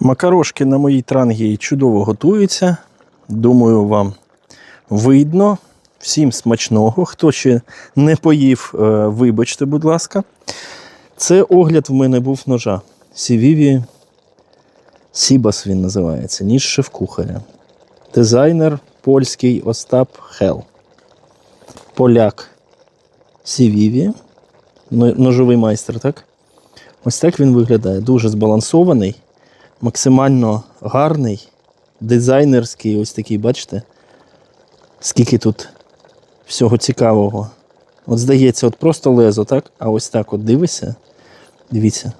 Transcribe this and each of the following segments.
Макарошки на моїй трангії чудово готуються. Думаю, вам видно. Всім смачного. Хто ще не поїв, е, вибачте, будь ласка. Це огляд в мене був ножа. Сівіві Сібас він називається, ніж шеф-кухаря. Дизайнер польський Остап Хел. Поляк Сівіві. Ножовий майстер, так? Ось так він виглядає. Дуже збалансований, максимально гарний, дизайнерський, ось такий, бачите? Скільки тут всього цікавого. От здається, от просто лезо, так? А ось так от дивишся. Дивіться.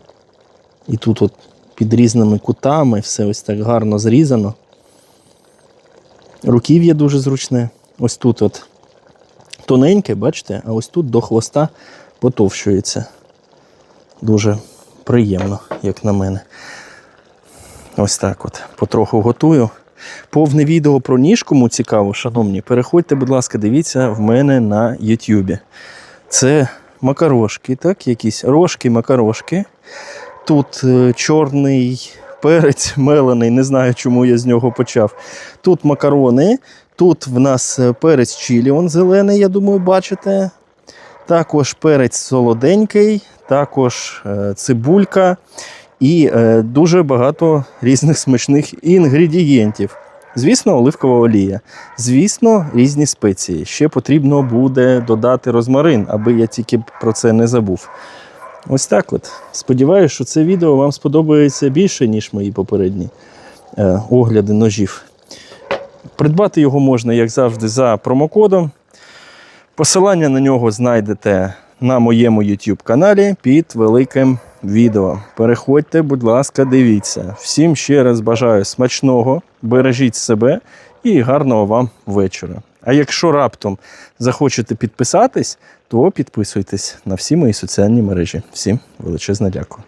І тут от під різними кутами все ось так гарно зрізано. Руків'я дуже зручне. Ось тут от тоненьке, бачите, а ось тут до хвоста потовщується. Дуже приємно, як на мене. Ось так от. Потроху готую. Повне відео про ніж, кому цікаво, шановні, переходьте, будь ласка, дивіться в мене на Ютубі. Це макарошки, так, якісь рожки, макарошки. Тут е, чорний перець мелений, не знаю, чому я з нього почав. Тут макарони, тут в нас е, перець чилі, он зелений, я думаю, бачите. Також перець солоденький, також е, цибулька і е, дуже багато різних смачних інгредієнтів. Звісно, оливкова олія. Звісно, різні спеції. Ще потрібно буде додати розмарин, аби я тільки про це не забув. Ось так от. Сподіваюся, що це відео вам сподобається більше, ніж мої попередні е, огляди ножів. Придбати його можна, як завжди, за промокодом. Посилання на нього знайдете на моєму YouTube каналі під великим відео. Переходьте, будь ласка, дивіться. Всім ще раз бажаю смачного, бережіть себе і гарного вам вечора. А якщо раптом захочете підписатись, то підписуйтесь на всі мої соціальні мережі. Всім величезне дякую.